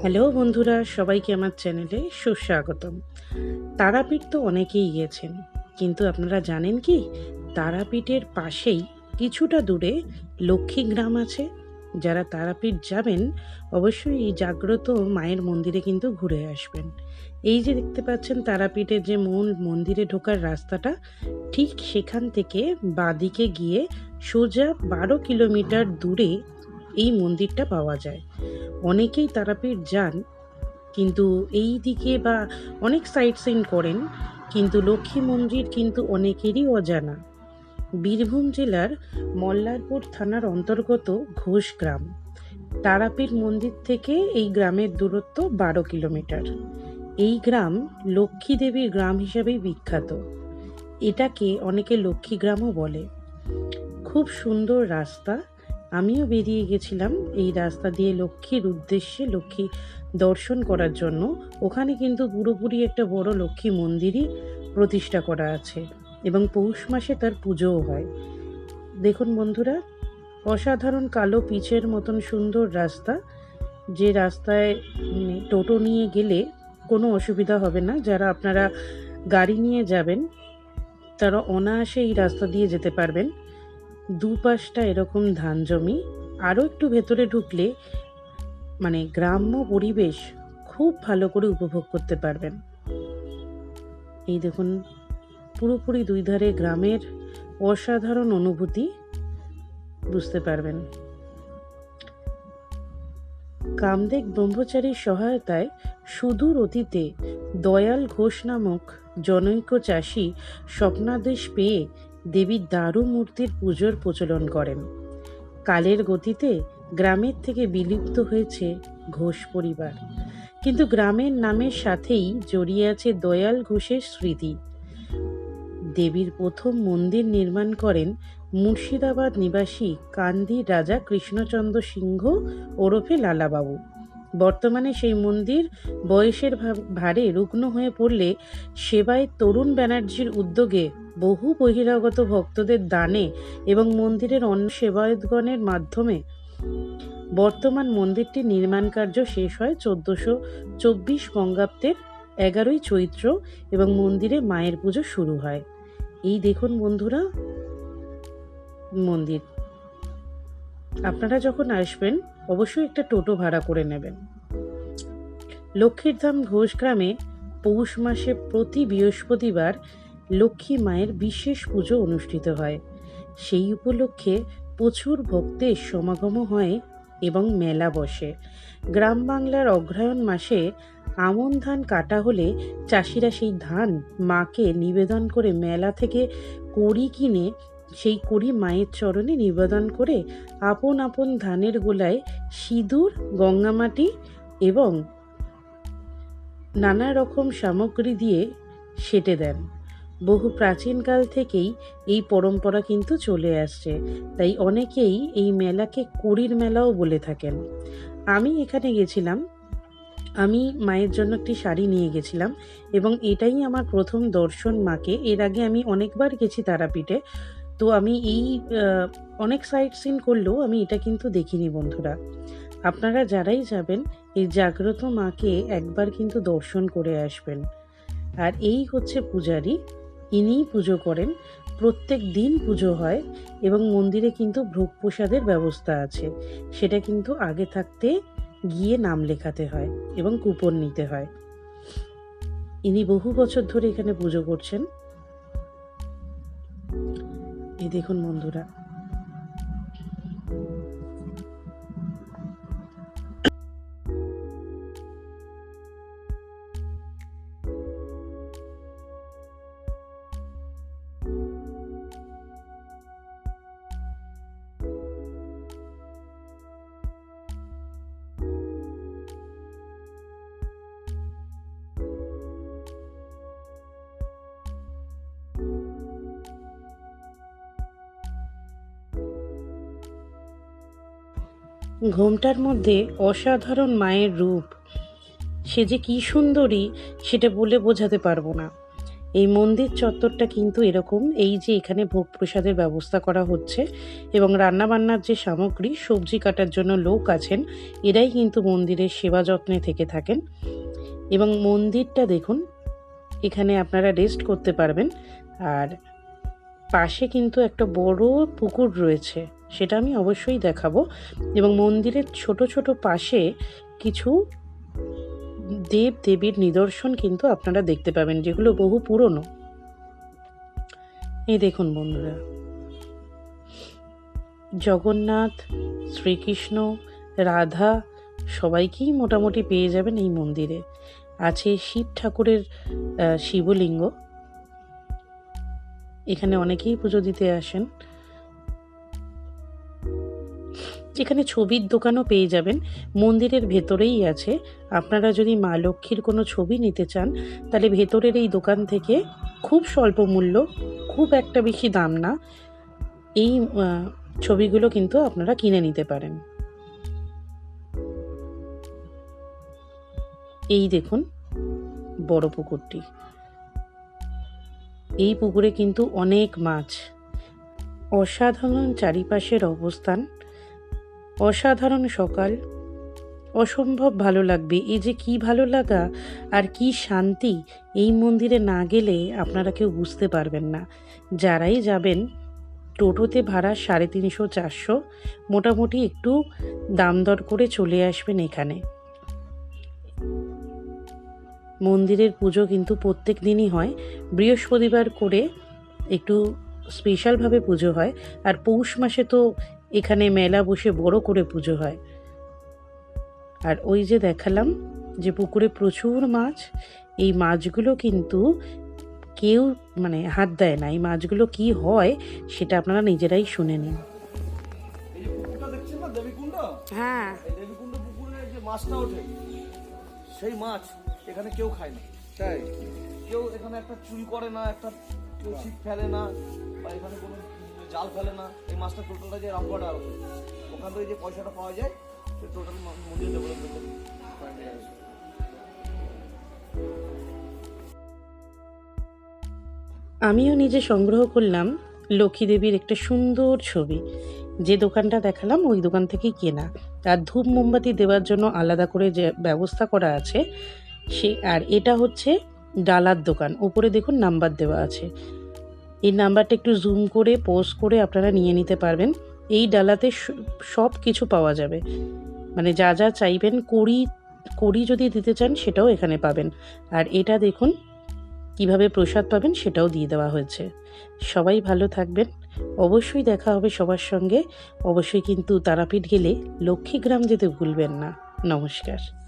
Hello বন্ধুরা, সবাইকে আমার চ্যানেলে সুস্বাগতম। তারাপীঠ তো অনেকেই গেছেন কিন্তু আপনারা জানেন কি, তারাপীঠের পাশেই কিছুটা দূরে লক্ষ্মী গ্রাম আছে। যারা তারাপীঠ যাবেন, অবশ্যই জাগ্রত মায়ের মন্দিরে কিন্তু ঘুরে আসবেন। এই যে দেখতে পাচ্ছেন তারাপীঠের যে মূল মন্দিরে ঢোকার রাস্তাটা, ঠিক সেখান থেকে বাদিকে গিয়ে সোজা বারো কিলোমিটার দূরে এই মন্দিরটা পাওয়া যায়। অনেকেই তারাপীঠ যান, কিন্তু এই দিকে বা অনেক সাইট সিন করেন, কিন্তু লক্ষ্মী মন্দির কিন্তু অনেকেরই অজানা। বীরভূম জেলার মল্লারপুর থানার অন্তর্গত ঘোষ গ্রাম। তারাপীঠ মন্দির থেকে এই গ্রামের দূরত্ব বারো কিলোমিটার। এই গ্রাম লক্ষ্মী দেবীর গ্রাম হিসাবেই বিখ্যাত। এটাকে অনেকে লক্ষ্মী গ্রামও বলে। খুব সুন্দর রাস্তা আমিও বেরিয়ে গেছিলাম এই রাস্তা দিয়ে লক্ষ্মীর উদ্দেশ্যে, লক্ষ্মী দর্শন করার জন্য। ওখানে কিন্তু পুরোপুরি একটা বড় লক্ষ্মী মন্দিরই প্রতিষ্ঠা করা আছে এবং পৌষ মাসে তার পুজোও হয়। দেখুন বন্ধুরা, অসাধারণ কালো পিচের মতন সুন্দর রাস্তা। যে রাস্তায় টোটো নিয়ে গেলে কোনো অসুবিধা হবে না। যারা আপনারা গাড়ি নিয়ে যাবেন, তারা অনায়াসে এই রাস্তা দিয়ে যেতে পারবেন। দুপাশটা এরকম ধান জমি আরও একটু ভেতরে ঢুকলে মানে গ্রাম্য পরিবেশ খুব ভালো করে উপভোগ করতে পারবেন। এই দেখুন, পুরোপুরি দুই ধারে গ্রামের অসাধারণ অনুভূতি, বুঝতে পারবেন। কামদেব ব্রহ্মচারীর সহায়তায় সুদূর অতীতে দয়াল ঘোষ নামক জনৈক চাষি স্বপ্নাদেশ পেয়ে দেবীর দারু মূর্তির পুজোর প্রচলন করেন। কালের গতিতে গ্রামের থেকে বিলুপ্ত হয়েছে ঘোষ পরিবার। কিন্তু গ্রামের নামের সাথেই জড়িয়ে আছে দয়াল ঘোষের স্মৃতি। দেবীর প্রথম মন্দির নির্মাণ করেন মুর্শিদাবাদ নিবাসী কান্দি রাজা কৃষ্ণচন্দ্র সিংহ ওরফে লালাবাবু। বর্তমানে সেই মন্দির বয়সের ভারে রুগ্ন হয়ে পড়লে সেবায় তরুণ ব্যানার্জির উদ্যোগে বহু বহিরাগত ভক্তদের দানে এবং মন্দিরের অন্য সেবায়তগণের মাধ্যমে বর্তমান মন্দিরটির নির্মাণ কার্য শেষ হয় চোদ্দোশো চব্বিশ বঙ্গাব্দের এগারোই চৈত্র এবং মন্দিরে মায়ের পুজো শুরু হয়। এই দেখুন বন্ধুরা মন্দির। আপনারা যখন আসবেন, অবশ্যই একটা টোটো ভাড়া করে নেবেন। লক্ষ্মীরধাম ঘোষ গ্রামে পৌষ মাসে প্রতি বৃহস্পতিবার লক্ষ্মী মায়ের বিশেষ পুজো অনুষ্ঠিত হয়। সেই উপলক্ষে প্রচুর ভক্তের সমাগম হয় এবং মেলা বসে। গ্রাম বাংলার অগ্রহায়ণ মাসে আমন ধান কাটা হলে চাষিরা সেই ধান মাকে নিবেদন করে মেলা থেকে কড়ি কিনে সেই কড়ি মায়ের চরণে নিবেদন করে আপন আপন ধানের গোলায় সিঁদুর, গঙ্গামাটি এবং নানা রকম সামগ্রী দিয়ে সেটে দেন। বহু প্রাচীনকাল থেকেই এই পরম্পরা কিন্তু চলে আসছে। তাই অনেকেই এই মেলাকে কুড়ির মেলাও বলে থাকেন। আমি এখানে গেছিলাম। আমি মায়ের জন্য একটি শাড়ি নিয়ে গেছিলাম এবং এটাই আমার প্রথম দর্শন মাকে। এর আগে আমি অনেকবার গেছি তারাপীঠে। তো আমি এই অনেক সাইট সিন করলেও আমি এটা কিন্তু দেখিনি বন্ধুরা। আপনারা যারাই যাবেন, এই জাগ্রত মাকে একবার কিন্তু দর্শন করে আসবেন। আর এই হচ্ছে পূজারি। ইনিই পুজো করেন। প্রত্যেক দিন পুজো হয় এবং মন্দিরে কিন্তু ভোগ প্রসাদের ব্যবস্থা আছে। সেটা কিন্তু আগে থাকতে গিয়ে নাম লেখাতে হয় এবং কুপন নিতে হয়। ইনি বহু বছর ধরে এখানে পুজো করছেন। এ দেখুন বন্ধুরা ঘোমটার মধ্যে অসাধারণ মায়ের রূপ। সে যে কি সুন্দরী, সেটা বলে বোঝাতে পারব না। এই মন্দির চত্বরটা কিন্তু এরকম, এই যে এখানে ভোগ প্রসাদের ব্যবস্থা করা হচ্ছে এবং রান্নাবান্নার যে সামগ্রী, সবজি কাটার জন্য লোক আছেন, এরাই কিন্তু মন্দিরের সেবা যত্নে থেকে থাকেন। এবং মন্দিরটা দেখুন, এখানে আপনারা রেস্ট করতে পারবেন। আর পাশে কিন্তু একটা বড় পুকুর রয়েছে, সেটা আমি অবশ্যই দেখাবো। এবং মন্দিরের ছোট ছোট পাশে কিছু দেব দেবীর নিদর্শন কিন্তু আপনারা দেখতে পাবেন, যেগুলো বহু পুরনো। এই দেখুন বন্ধুরা, জগন্নাথ, শ্রীকৃষ্ণ, রাধা, সবাইকেই মোটামুটি পেয়ে যাবেন এই মন্দিরে। আছে শিব ঠাকুরের শিবলিঙ্গ। এখানে অনেকেই পুজো দিতে আসেন। এখানে ছবির দোকানও পেয়ে যাবেন। মন্দিরের ভেতরেই আছে। আপনারা যদি মা লক্ষ্মীর কোনো ছবি নিতে চান, তাহলে ভেতরের এই দোকান থেকে খুব স্বল্প মূল্য, খুব একটা বেশি দাম না, এই ছবিগুলো কিন্তু আপনারা কিনে নিতে পারেন। এই দেখুন, বড় পুকুরটি। এই পুকুরে কিন্তু অনেক মাছ। অসাধারণ চারিপাশের অবস্থান। অসাধারণ সকাল। অসম্ভব ভালো লাগবে। এই যে কি ভালো লাগা আর কি শান্তি, এই মন্দিরে না গেলে আপনারা কেউ বুঝতে পারবেন না। যারাই যাবেন, টোটোতে ভাড়া সাড়ে তিনশো, চারশো, মোটামুটি একটু দাম দর করে চলে আসবেন এখানে। মন্দিরের পুজো কিন্তু প্রত্যেক দিনই হয়। বৃহস্পতিবার করে একটু স্পেশালভাবে পুজো হয়। আর পৌষ মাসে তো এখানে মেলা বসে বড় করে পুজো হয়। আর ওই যে দেখালাম যে পুকুরে প্রচুর মাছ এই মাছগুলো কিন্তু কেউ মানে হাত দেয় না। এই মাছগুলো কি হয় সেটা আপনারা নিজেরাই শুনে নিন। এই যে পুকুরটা দেখছেন না দেবীকুণ্ড? হ্যাঁ। পুকুরে যে মাছটা ওঠে সেই মাছ এখানে কেউ খায় না। তাই? কেউ এখানে একটা চুরি করে না একটা কেউ ছিপ ফেলে না বা এখানে কোনো জাল ফেলে না। এই মাছটা টোটালটা যে রামগড়ে ওঠে ওখান থেকে যে পয়সাটা পাওয়া যায় সে টোটাল মন্দির ডেভেলপমেন্ট আমিও নিজে সংগ্রহ করলাম লক্ষ্মী দেবীর একটা সুন্দর ছবি। যে দোকানটা দেখালাম ওই দোকান থেকেই কেনা। আর ধূপ মোমবাতি দেওয়ার জন্য আলাদা করে যে ব্যবস্থা করা আছে সে আর এটা হচ্ছে ডালার দোকান। উপরে দেখুন নাম্বার দেওয়া আছে। এই নাম্বারটা একটু জুম করে পোস্ট করে আপনারা নিয়ে নিতে পারবেন। এই ডালাতে সব কিছু পাওয়া যাবে। মানে যা যা চাইবেন, কড়ি কড়ি যদি দিতে চান সেটাও এখানে পাবেন। আর এটা দেখুন, কীভাবে প্রসাদ পাবেন সেটাও দিয়ে দেওয়া হয়েছে। সবাই ভালো থাকবেন। অবশ্যই দেখা হবে সবার সঙ্গে। অবশ্যই কিন্তু তারাপীঠ গেলে লক্ষ্মীগ্রাম যেতে ভুলবেন না। নমস্কার।